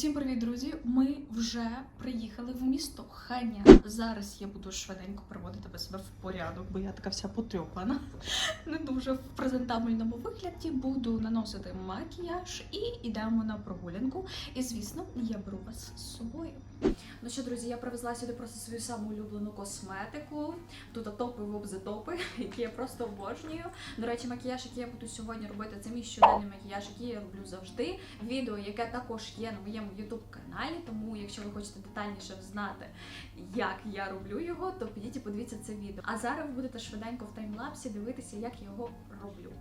Усім привіт, друзі! Ми вже приїхали в місто Ханя. Зараз я буду швиденько приводити себе в порядок, бо я така вся потрьопана. Не дуже в презентабельному вигляді. Буду наносити макіяж і йдемо на прогулянку. І звісно, я беру вас з собою. Ну що, друзі, я привезла сюди просто свою саму улюблену косметику. Тут топи в топи, які я просто обожнюю. До речі, макіяж, який я буду сьогодні робити, це мій щоденний макіяж, який я роблю завжди. Відео, яке також є на моєму youtube каналі. Тому, якщо ви хочете детальніше знати, як я роблю його, то підіть і подивіться це відео. А зараз ви будете швиденько в таймлапсі дивитися, як я його роблю.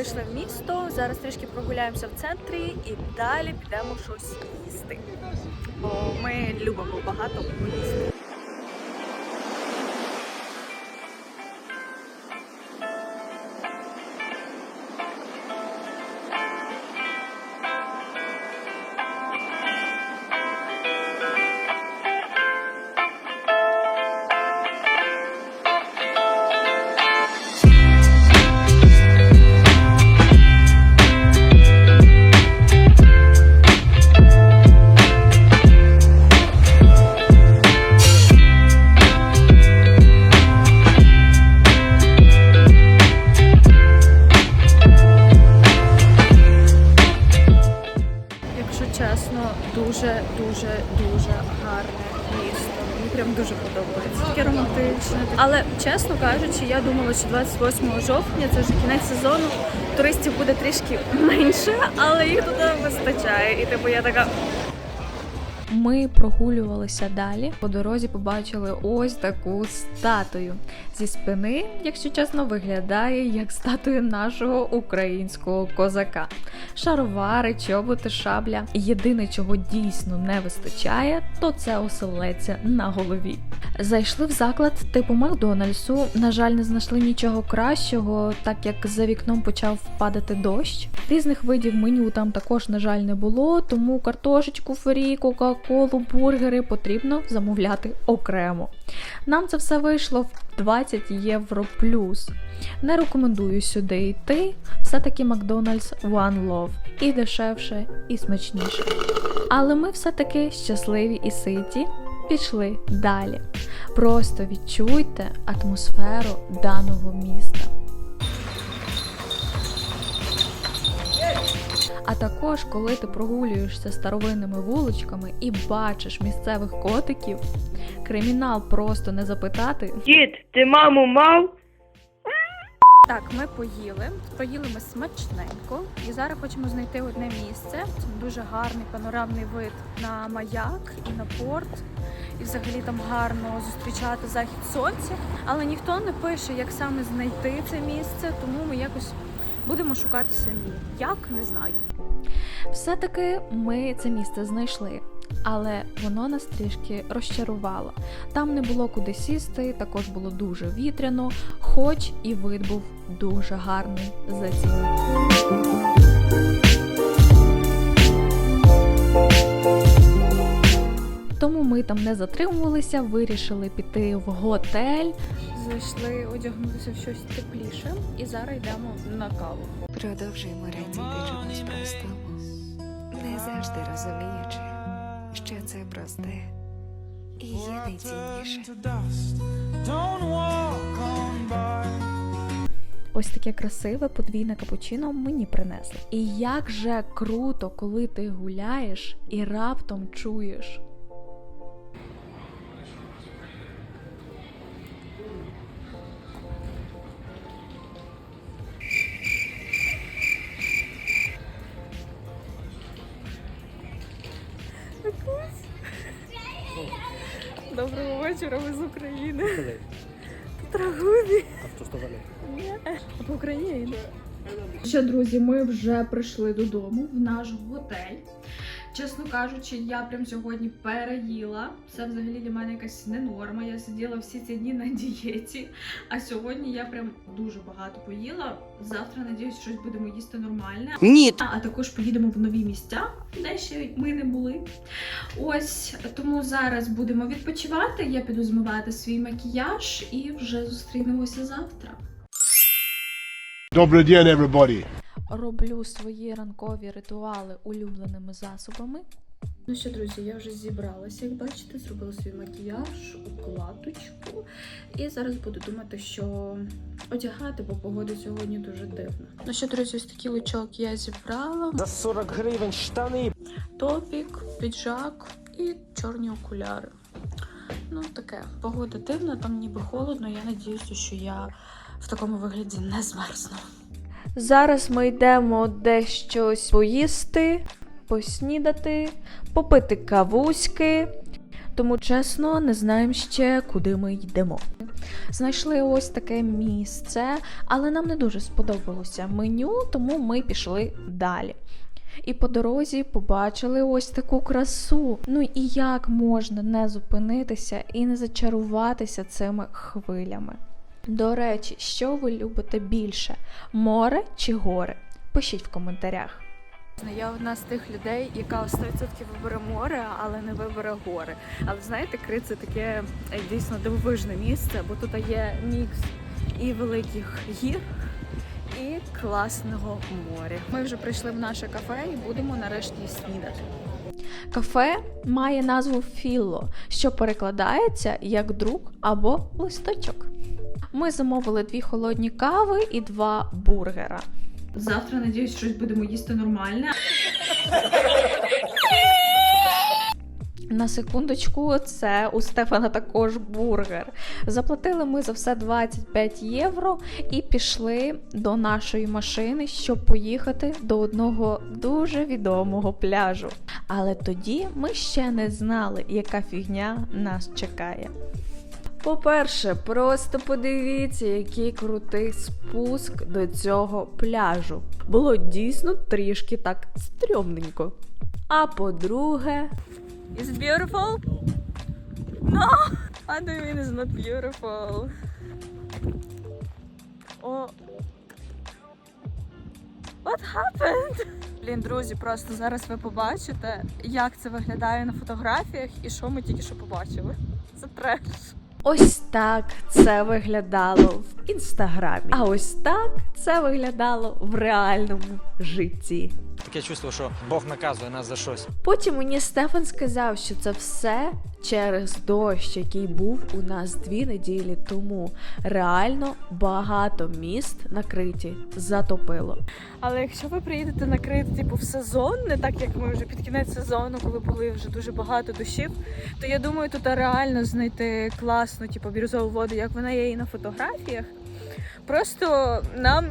Вийшли в місто, зараз трішки прогуляємося в центрі і далі підемо щось їсти. Бо ми любимо багато поїсти. Прям дуже подобається. Таке романтичне. Але чесно кажучи, я думала, що 28 жовтня це вже кінець сезону. Туристів буде трішки менше, але їх тут вистачає. І типу я така. Ми прогулювалися далі. По дорозі побачили ось таку статую. Зі спини, якщо чесно, виглядає як статуя нашого українського козака. Шаровари, чоботи, шабля. Єдине, чого дійсно не вистачає, то це оселеця на голові. Зайшли в заклад типу Макдональдсу. На жаль, не знайшли нічого кращого, так як за вікном почав падати дощ. Різних видів меню там також, на жаль, не було, тому картошечку фрі, кока-колу, бургери потрібно замовляти окремо. Нам це все вийшло в 20 євро плюс. Не рекомендую сюди йти. Все-таки Макдональдс One Love. І дешевше, і смачніше. Але ми все-таки щасливі і ситі. Пішли далі. Просто відчуйте атмосферу даного міста. А також, коли ти прогулюєшся старовинними вуличками і бачиш місцевих котиків, кримінал просто не запитати, Дід, ти маму мав? Так, ми поїли. Поїли ми смачненько. І зараз хочемо знайти одне місце. Це дуже гарний панорамний вид на маяк і на порт. І взагалі там гарно зустрічати захід сонця. Але ніхто не пише, як саме знайти це місце, тому ми якось будемо шукати самі. Як не знаю. Все-таки ми це місце знайшли. Але воно нас трішки розчарувало. Там не було куди сісти, також було дуже вітряно, хоч і вид був дуже гарний за ціну. Тому ми там не затримувалися, вирішили піти в готель. Зайшли одягнутися в щось тепліше і зараз йдемо на каву. Продовжуємо радіти чомусь простому, не завжди розуміючи, що це просте і є найцінніше. Ось таке красиве подвійне капучино мені принесли. І як же круто, коли ти гуляєш і раптом чуєш. Коли? Трагубі. А? По Україні. Що, друзі, ми вже прийшли додому в наш готель. Чесно кажучи, я прям сьогодні переїла. Це взагалі для мене якась не норма. Я сиділа всі ці дні на дієті. А сьогодні я прям дуже багато поїла. Завтра, надіюсь, щось будемо їсти нормальне. Ні, А, а також поїдемо в нові місця, де ще ми не були. Ось тому зараз будемо відпочивати. Я піду змивати свій макіяж і вже зустрінемося завтра. Добрый день, everybody. Роблю свої ранкові ритуали улюбленими засобами. Ну що, друзі, я вже зібралася, як бачите, зробила свій макіяж, укладочку. І зараз буду думати, що одягати, бо погода сьогодні дуже дивна. Ну що, друзі, ось такий лучок я зібрала. за 40 гривень штани. Топік, піджак і чорні окуляри. Ну, таке. Погода дивна, там ніби холодно. Я надіюся, що я в такому вигляді не змерзну. Зараз ми йдемо десь щось поїсти, поснідати, попити кавуськи. Тому чесно, не знаємо ще, куди ми йдемо. Знайшли ось таке місце, але нам не дуже сподобалося меню, тому ми пішли далі. І по дорозі побачили ось таку красу. Ну і як можна не зупинитися і не зачаруватися цими хвилями? До речі, що ви любите більше: море чи гори? Пишіть в коментарях. Я одна з тих людей, яка 100% вибере море, але не вибере гори. Але знаєте, Крит це таке е, дійсно дивовижне місце, бо тут є мікс і великих гір, і класного моря. Ми вже прийшли в наше кафе і будемо нарешті снідати. Кафе має назву Філло, що перекладається як друг або листочок. Ми замовили дві холодні кави і два бургера. Завтра, надіюсь, щось будемо їсти нормальне. На секундочку, це у Стефана також бургер. Заплатили ми за все 25 євро і пішли до нашої машини, щоб поїхати до одного дуже відомого пляжу. Але тоді ми ще не знали, яка фігня нас чекає. По-перше, просто подивіться, який крутий спуск до цього пляжу. Було дійсно трішки так стрьомненько. А по-друге. Is it beautiful? No! What do mean it's not beautiful? О. What happened? Блін, друзі, просто зараз ви побачите, як це виглядає на фотографіях і що ми тільки що побачили. Це треш. Ось так це виглядало в інстаграмі. А ось так це виглядало в реальному житті. Таке чувство, що Бог наказує нас за щось. Потім мені Стефан сказав, що це все через дощ, який був у нас дві неділі тому. Реально багато міст на Криті затопило. Але якщо ви приїдете на Крит, типу, в сезон, не так як ми вже під кінець сезону, коли були вже дуже багато дощів, то я думаю, тут реально знайти класну, типу, бірюзову воду, як вона є і на фотографіях. Просто нам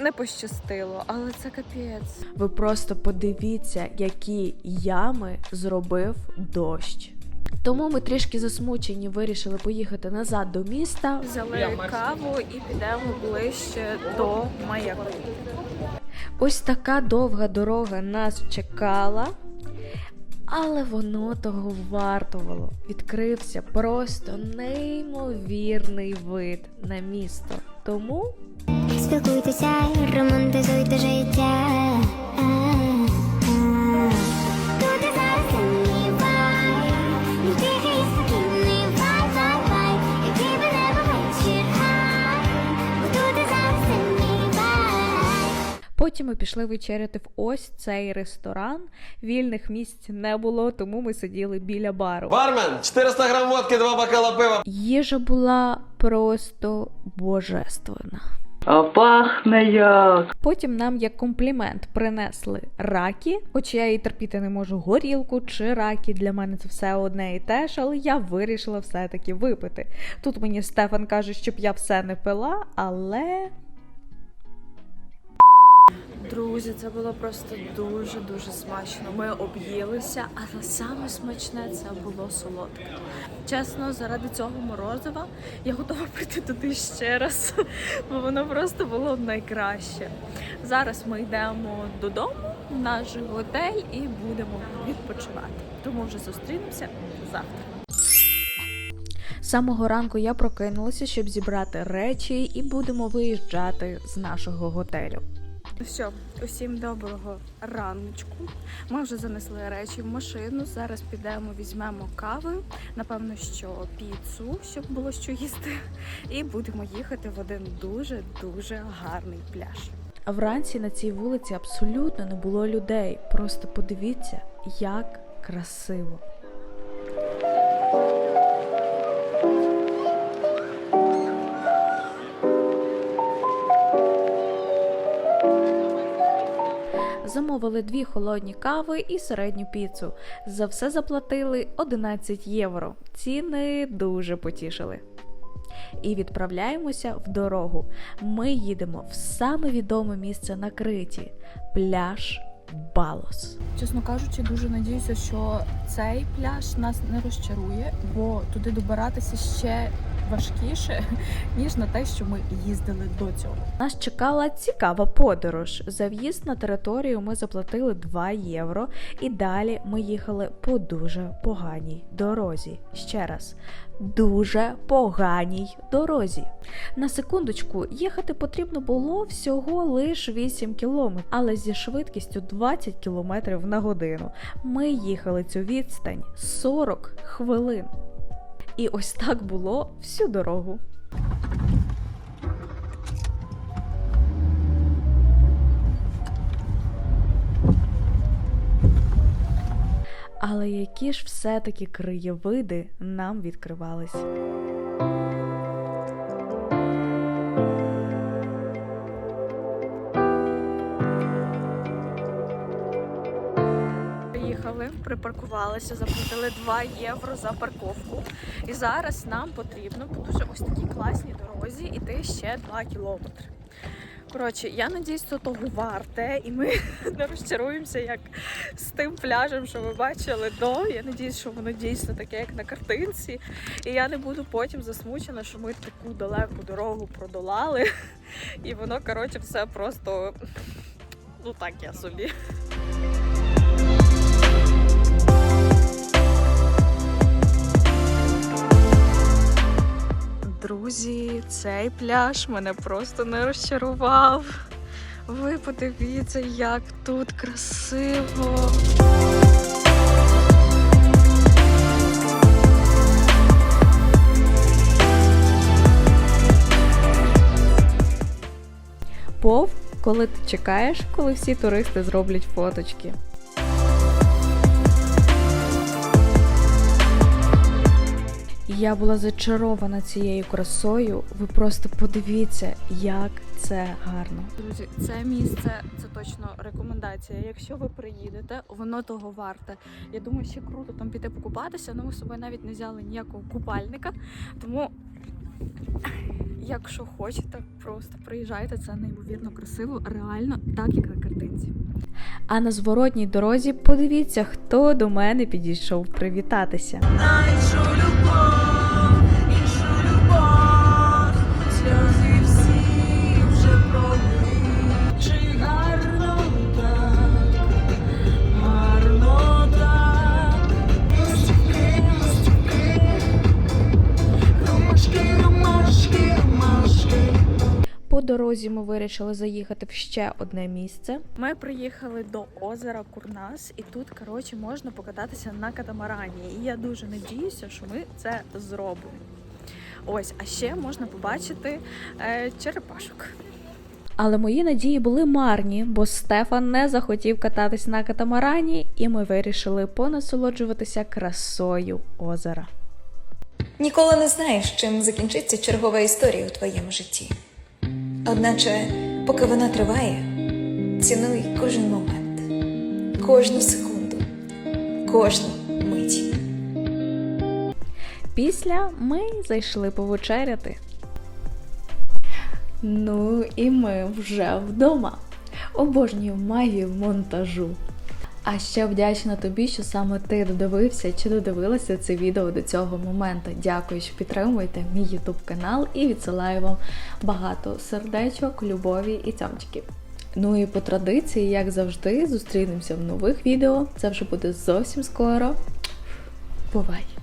не пощастило, але це капець. Ви просто подивіться, які ями зробив дощ. Тому ми трішки засмучені вирішили поїхати назад до міста. Взяли каву і підемо ближче до маяку. Ось така довга дорога нас чекала. Але воно того вартувало. Відкрився просто неймовірний вид на місто. Тому Спілкуйтеся, романтизуйте життя. Потім ми пішли вечеряти в ось цей ресторан. Вільних місць не було, тому ми сиділи біля бару. Бармен, 400 грам водки, два бокала пива. Їжа була просто божественна. А пахне як. Потім нам як комплімент принесли раки, хоч я і терпіти не можу горілку чи раки. Для мене це все одне і те ж, але я вирішила все-таки випити. Тут мені Стефан каже, щоб я все не пила, але Друзі, це було просто дуже дуже смачно. Ми об'їлися, але саме смачне це було солодке. Чесно, заради цього морозива я готова прийти туди ще раз, бо воно просто було найкраще. Зараз ми йдемо додому в наш готель і будемо відпочивати. Тому вже зустрінемося завтра. З самого ранку я прокинулася, щоб зібрати речі, і будемо виїжджати з нашого готелю. Ну Все, усім доброго раночку. Ми вже занесли речі в машину. Зараз підемо, візьмемо кави, напевно, що піцу, щоб було що їсти, і будемо їхати в один дуже дуже гарний пляж. А вранці на цій вулиці абсолютно не було людей. Просто подивіться, як красиво. Замовили дві холодні кави і середню піцу. За все заплатили 11 євро. Ціни дуже потішили. І відправляємося в дорогу. Ми їдемо в саме відоме місце на Криті пляж Балос. Чесно кажучи, дуже надіюся, що цей пляж нас не розчарує, бо туди добиратися ще важкіше, ніж на те, що ми їздили до цього. Нас чекала цікава подорож. За в'їзд на територію ми заплатили 2 євро, і далі ми їхали по дуже поганій дорозі. Ще раз, дуже поганій дорозі. На секундочку, їхати потрібно було всього лише 8 кілометрів, але зі швидкістю 20 кілометрів на годину. Ми їхали цю відстань 40 хвилин. І ось так було всю дорогу. Але які ж все-таки краєвиди нам відкривались. Припаркувалися, заплатили 2 євро за парковку. І зараз нам потрібно по дуже ось такій класній дорозі іти ще 2 кілометри. Коротше, я надіюсь, що того варте, і ми не розчаруємося, як з тим пляжем, що ми бачили до. Я надіюсь, що воно дійсно таке, як на картинці. І я не буду потім засмучена, що ми таку далеку дорогу продолали. І воно, коротше, все просто ну так я собі. Друзі, цей пляж мене просто не розчарував. Ви подивіться, як тут красиво. Пов, коли ти чекаєш, коли всі туристи зроблять фоточки. Я була зачарована цією красою. Ви просто подивіться, як це гарно. Друзі, це місце це точно рекомендація. Якщо ви приїдете, воно того варте. Я думаю, ще круто там піти покупатися. але ми з собою навіть не взяли ніякого купальника. Тому, якщо хочете, просто приїжджайте. Це неймовірно красиво, реально так, як на картинці. А на зворотній дорозі подивіться, хто до мене підійшов привітатися. Дорозі ми вирішили заїхати в ще одне місце. Ми приїхали до озера Курнас, і тут, коротше, можна покататися на катамарані. І я дуже надіюся, що ми це зробимо. Ось, а ще можна побачити е, черепашок. Але мої надії були марні, бо Стефан не захотів кататись на катамарані, і ми вирішили понасолоджуватися красою озера. Ніколи не знаєш, чим закінчиться чергова історія у твоєму житті. Одначе, поки вона триває, цінуй кожен момент, кожну секунду, кожну мить. Після ми зайшли повечеряти. Ну і ми вже вдома. Обожнюю магію монтажу. А ще вдячна тобі, що саме ти додивився чи додивилася це відео до цього моменту. Дякую, що підтримуєте мій YouTube канал і відсилаю вам багато сердечок, любові і цямчиків. Ну і по традиції, як завжди, зустрінемося в нових відео. Це вже буде зовсім скоро. Бувай!